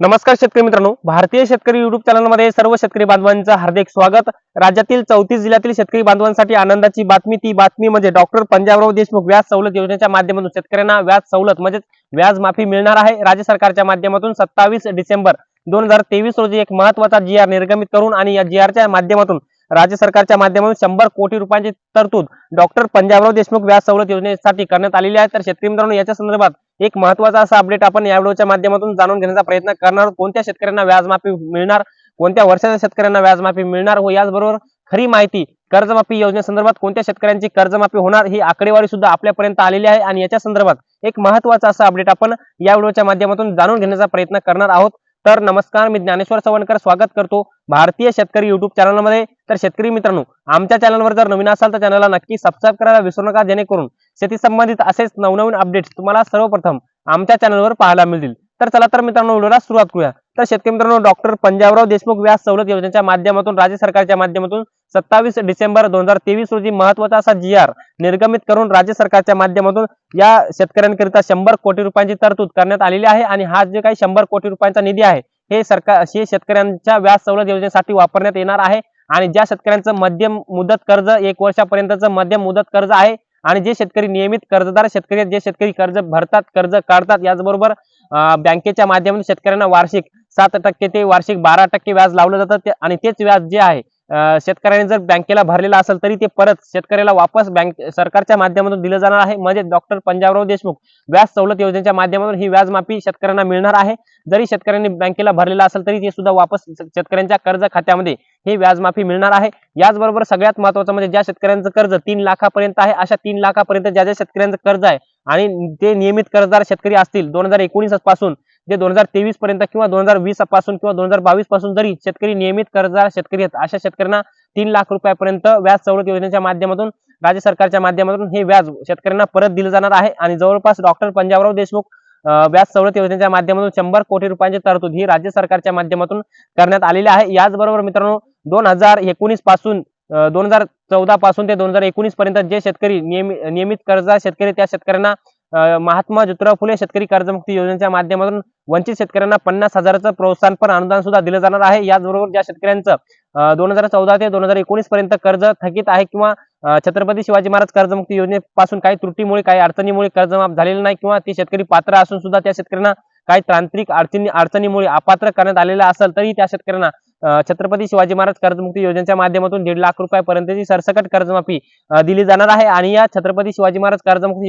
नमस्कार शेतकरी मित्रांनो. भारतीय शेतकरी युट्यूब चॅनलमध्ये सर्व शेतकरी बांधवांचं हार्दिक स्वागत. राज्यातील चौतीस जिल्ह्यातील शेतकरी बांधवांसाठी आनंदाची बातमी ती बातमी म्हणजे डॉक्टर पंजाबराव देशमुख व्याज सवलत योजनेच्या माध्यमातून शेतकऱ्यांना व्याज सवलत म्हणजे व्याज माफी मिळणार आहे. राज्य सरकारच्या माध्यमातून सत्तावीस डिसेंबर दोन हजार तेवीस रोजी एक महत्त्वाचा जी आर निर्गमित करून आणि या जी आरच्या माध्यमातून राज्य सरकारच्या माध्यमातून शंभर कोटी रुपयांची तरतूद डॉक्टर पंजाबराव देशमुख व्याज सवलत योजनेसाठी करण्यात आलेली आहे. तर शेतकरी मित्रांनो याच्या संदर्भात एक महत्त्वाचा असा अपडेट आपण या व्हिडिओच्या माध्यमातून जाणून घेण्याचा प्रयत्न करणार कोणत्या शेतकऱ्यांना व्याजमाफी मिळणार? कोणत्या वर्षाच्या शेतकऱ्यांना व्याजमाफी मिळणार? व याचबरोबर खरी माहिती कर्जमाफी योजनेसंदर्भात कोणत्या शेतकऱ्यांची कर्जमाफी होणार ही आकडेवारी सुद्धा आपल्यापर्यंत आलेली आहे आणि याच्या संदर्भात एक महत्त्वाचा असा अपडेट आपण या व्हिडिओच्या माध्यमातून जाणून घेण्याचा प्रयत्न करणार आहोत. तर नमस्कार मी ज्ञानेश्वर सवणकर स्वागत करतो भारतीय शेतकरी युट्यूब चॅनलमध्ये तर शेतकरी मित्रांनो आमच्या चॅनलवर जर नवीन असाल तर चॅनलला नक्की सबस्क्राईब करायला विसरू नका जेणेकरून शेती संबंधित असेच नवनवीन अपडेट्स तुम्हाला सर्वप्रथम आमच्या चॅनलवर पाहायला मिळतील. तर चला तर मित्रांनो व्हिडिओला सुरुवात करूया. तर शेतकरी मित्रांनो डॉक्टर पंजाबराव देशमुख व्यास सवलत योजनेच्या माध्यमातून राज्य सरकारच्या माध्यमातून सत्तावीस डिसेंबर दोन हजार तेवीस रोजी महत्त्वाचा असा जी आर निर्गमित करून राज्य सरकारच्या माध्यमातून या शेतकऱ्यांकरिता शंभर कोटी रुपयांची तरतूद करण्यात आलेली आहे आणि हा जे काही शंभर कोटी रुपयांचा निधी आहे हे सरकार हे शेतकऱ्यांच्या व्याज सवलत योजनेसाठी वापरण्यात येणार आहे. आणि ज्या शेतकऱ्यांचं मध्यम मुदत कर्ज एक वर्षापर्यंतचं मध्यम मुदत कर्ज आहे आणि जे शेतकरी नियमित कर्जदार शेतकरी जे शेतकरी कर्ज भरतात कर्ज काढतात याचबरोबर बँकेच्या माध्यमातून शेतकऱ्यांना वार्षिक सात टक्के ते वार्षिक बारा टक्के व्याज लावलं जातं. ते- आणि तेच व्याज जे आहे शेतकऱ्याने जर बँकेला भरलेलं असेल तरी ते परत शेतकऱ्याला वापस बँक सरकारच्या माध्यमातून दिलं जाणार आहे. म्हणजे डॉक्टर पंजाबराव देशमुख व्याज सवलत योजनेच्या माध्यमातून ही व्याज माफी शेतकऱ्यांना मिळणार आहे. जरी शेतकऱ्यांनी बँकेला भरलेलं असेल तरी ते सुद्धा वापस शेतकऱ्यांच्या कर्ज खात्यामध्ये हे व्याज माफी मिळणार आहे. याचबरोबर सगळ्यात महत्वाचं म्हणजे ज्या शेतकऱ्यांचं कर्ज तीन लाखापर्यंत आहे अशा तीन लाखापर्यंत ज्या ज्या शेतकऱ्यांचं कर्ज आहे आणि ते नियमित कर्जदार शेतकरी असतील दोन हजार एकोणीसपासून जे दोन हजार तेवीस पर्यंत किंवा दोन हजार वीसपासून किंवा दोन हजार बावीसपासून जरी शेतकरी नियमित कर्जदार शेतकरी आहेत अशा शेतकऱ्यांना तीन लाख रुपयापर्यंत व्याज सवलत योजनेच्या माध्यमातून राज्य सरकारच्या माध्यमातून हे व्याज शेतकऱ्यांना परत दिलं जाणार आहे. आणि जवळपास डॉक्टर पंजाबराव देशमुख व्याज सवलत योजनेच्या माध्यमातून शंभर कोटी रुपयांची तरतूद ही राज्य सरकारच्या माध्यमातून करण्यात आलेली आहे. याचबरोबर मित्रांनो दोन हजार एकोणीसपासून दोन हजार चौदा पासून ते दोन हजार एकोणीस पर्यंत जे शेतकरी नियमित नियमित शेतकरी त्या शेतकऱ्यांना महात्मा ज्योतिराव फुले शेतकरी कर्जमुक्ती योजनेच्या माध्यमातून वंचित शेतकऱ्यांना पन्नास हजाराचं प्रोत्साहनपर अनुदान सुद्धा दिलं जाणार आहे. याचबरोबर ज्या शेतकऱ्यांचं दोन हजार चौदा ते दोन हजार एकोणीस पर्यंत कर्ज थकीत आहे किंवा छत्रपती शिवाजी महाराज कर्जमुक्ती योजनेपासून काही त्रुटीमुळे काही अडचणीमुळे कर्जमाफ झालेलं नाही किंवा ते शेतकरी पात्र असून सुद्धा त्या शेतकऱ्यांना काही तांत्रिक अडचणी अडचणीमुळे अपात्र करण्यात आलेलं असेल तरी त्या शेतकऱ्यांना छत्रपती शिवाजी महाराज कर्जमुक्ती योजनेच्या माध्यमातून दीड लाख रुपयापर्यंतची सरसकट कर्जमाफी दिली जाणार आहे. आणि या छत्रपती शिवाजी महाराज कर्जमुक्ती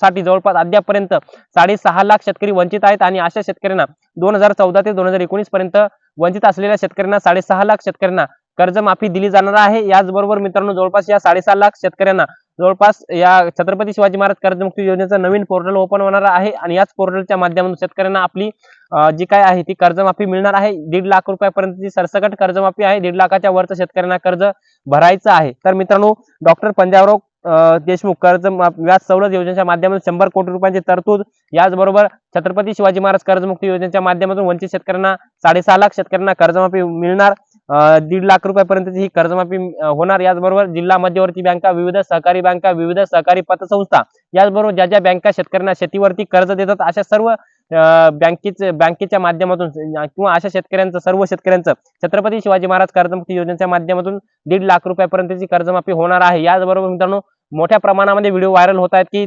साठी जवळपास अद्यापर्यंत साडेसहा लाख शेतकरी वंचित आहेत आणि अशा शेतकऱ्यांना दोन हजार चौदा ते दोन हजार एकोणीस पर्यंत वंचित असलेल्या शेतकऱ्यांना साडेसहा लाख शेतकऱ्यांना कर्जमाफी दिली जाणार आहे. याचबरोबर मित्रांनो जवळपास या साडेसहा लाख शेतकऱ्यांना जवळपास या छत्रपती शिवाजी महाराज कर्जमुक्ती योजनेचं नवीन पोर्टल ओपन होणार आहे आणि याच पोर्टलच्या माध्यमातून शेतकऱ्यांना आपली जी काय आहे ती कर्जमाफी मिळणार आहे. दीड लाख रुपयापर्यंतची सरसकट कर्जमाफी आहे. दीड लाखाच्या वरचं शेतकऱ्यांना कर्ज भरायचं आहे. तर मित्रांनो डॉक्टर पंजाबराव देशमुख कर्ज माफ- व्याज सवलत योजनेच्या माध्यमातून शंभर कोटी रुपयांची तरतूद. याचबरोबर छत्रपती शिवाजी महाराज कर्जमुक्ती योजनेच्या माध्यमातून वंचित शेतकऱ्यांना साडेसहा लाख शेतकऱ्यांना कर्जमाफी मिळणार. दीड लाख रुपयापर्यंतची ही कर्जमाफी होणार. याचबरोबर जिल्हा मध्यवर्ती बँका विविध सहकारी बँका विविध सहकारी पतसंस्था. याचबरोबर ज्या ज्या बँका शेतकऱ्यांना शेतीवरती कर्ज देतात अशा सर्व बँकेचे बँकेच्या माध्यमातून किंवा अशा शेतकऱ्यांचं सर्व शेतकऱ्यांचं छत्रपती शिवाजी महाराज कर्जमुक्ती योजनेच्या माध्यमातून दीड लाख रुपयापर्यंतची कर्जमाफी होणार आहे. याचबरोबर मित्रांनो मोठ्या प्रमाणामध्ये व्हिडिओ व्हायरल होत आहेत की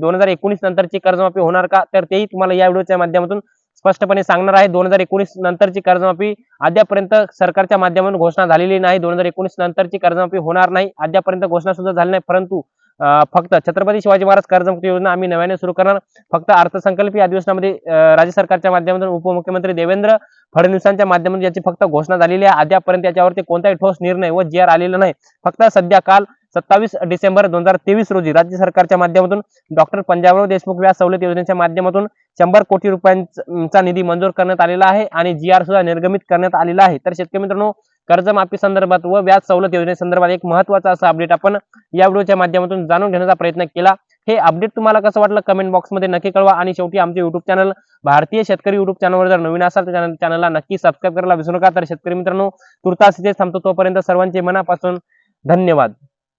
दोन हजार एकोणीस नंतरची कर्जमाफी होणार का? तर तेही तुम्हाला या व्हिडिओच्या माध्यमातून स्पष्टपणे सांगणार आहे. दोन हजार एकोणीस नंतरची कर्जमाफी अद्यापर्यंत सरकारच्या माध्यमातून घोषणा झालेली नाही. दोन हजार एकोणीस नंतरची कर्जमाफी होणार नाही. अद्यापर्यंत घोषणा सुद्धा झाली नाही. परंतु फक्त छत्रपती शिवाजी महाराज कर्जमुक्ती योजना आम्ही नव्याने सुरू करणार. फक्त अर्थसंकल्पीय अधिवेशनामध्ये राज्य सरकारच्या माध्यमातून उपमुख्यमंत्री देवेंद्र फडणवीसांच्या माध्यमातून याची फक्त घोषणा झालेली आहे. अद्यापर्यंत याच्यावरती कोणताही ठोस निर्णय व जी आर आलेला नाही. फक्त सध्या काल सत्तावीस डिसेंबर दोन हजार तेवीस रोजी राज्य सरकारच्या माध्यमातून डॉक्टर पंजाबराव देशमुख व्यास सवलत योजनेच्या माध्यमातून शंभर कोटी रुपयांचा निधी मंजूर करण्यात आलेला आहे आणि जी आर सुद्धा निर्गमित करण्यात आलेला आहे. तर शेतकरी मित्रांनो कर्जमाफी संदर्भात व व्याज सवलत योजनेसंदर्भात एक महत्त्वाचा असा अपडेट आपण या व्हिडिओच्या माध्यमातून जाणून घेण्याचा प्रयत्न केला. हे अपडेट तुम्हाला कसं वाटलं कमेंट बॉक्समध्ये नक्की कळवा आणि शेवटी आमचे युट्यूब चॅनल भारतीय शेतकरी युट्यूब चॅनलवर जर नवीन असाल तर चॅनलला नक्की सबस्क्राईब करायला विसरू नका. तर शेतकरी मित्रांनो तुर्तास इथेच थांबतो. तोपर्यंत सर्वांचे मनापासून धन्यवाद.